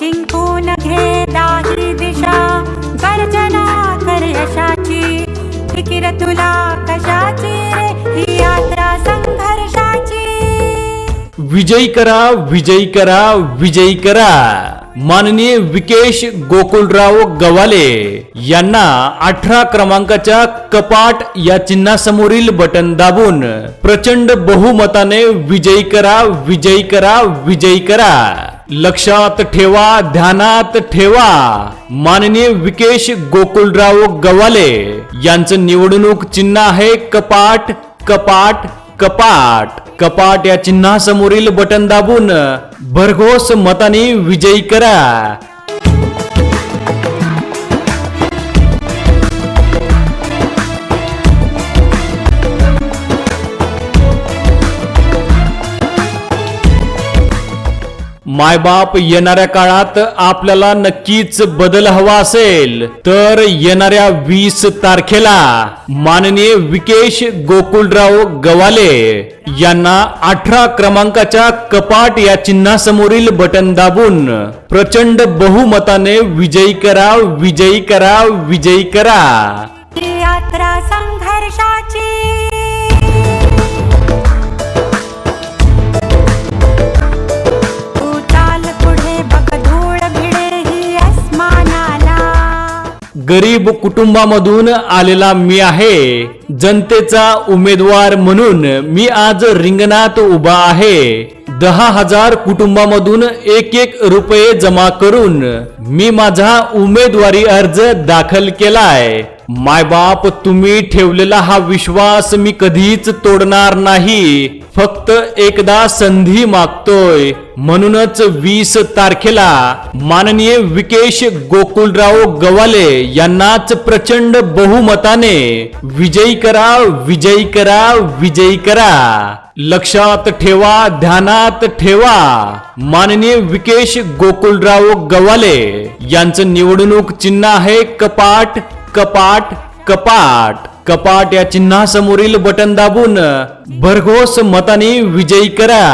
जिंकून घे दाही दिशा. गर्जना कर यशाची. फिकिर तुला कशाची ही यात्रा संघर्षाची. विजयी करा विजयी करा विजयी करा. माननीय विकेश गोकुलराव गवाले यांना अठरा क्रमांकाच्या कपाट या चिन्हासमोरील बटन दाबून प्रचंड बहुमताने विजयी करा विजयी करा विजयी करा. लक्षात ठेवा ध्यानात ठेवा. माननीय विकेश गोकुलराव गवाले यांचं निवडणूक चिन्ह आहे कपाट कपाट कपाट. कपाट या चिन्हासमोरील बटन दाबून भरघोस मताने विजयी करा. मायबाप येणाऱ्या काळात आपल्याला नक्कीच बदल हवा असेल. तर येणाऱ्या वीस तारखेला माननीय विकेश गोकुलराव गवाले यांना अठरा क्रमांकाच्या कपाट या चिन्हासमोरील बटन दाबून प्रचंड बहुमताने विजयी करा विजयी करा विजयी करा. यात्रा संघर्षाची गरीब कुटुंबामधून आलेला मी आहे. जनतेचा उमेदवार म्हणून मी आज रिंगणात उभा आहे. दहा हजार कुटुंबामधून एक एक रुपये जमा करून मी माझा उमेदवारी अर्ज दाखल केलाय. मायबाप तुम्ही ठेवलेला हा विश्वास मी कधीच तोडणार नाही. फक्त एकदा संधी मागतोय. म्हणूनच वीस तारखेला माननीय विकेश गोकुलराव गवाले यांनाच प्रचंड बहुमताने विजयी करा विजयी करा विजयी करा. लक्षात ठेवा ध्यानात ठेवा. माननीय विकेश गोकुलराव गवाले यांचं निवडणूक चिन्ह आहे कपाट कपाट कपाट. कपाट या चिन्हासमोरील बटन दाबून भरघोस मताने विजयी करा.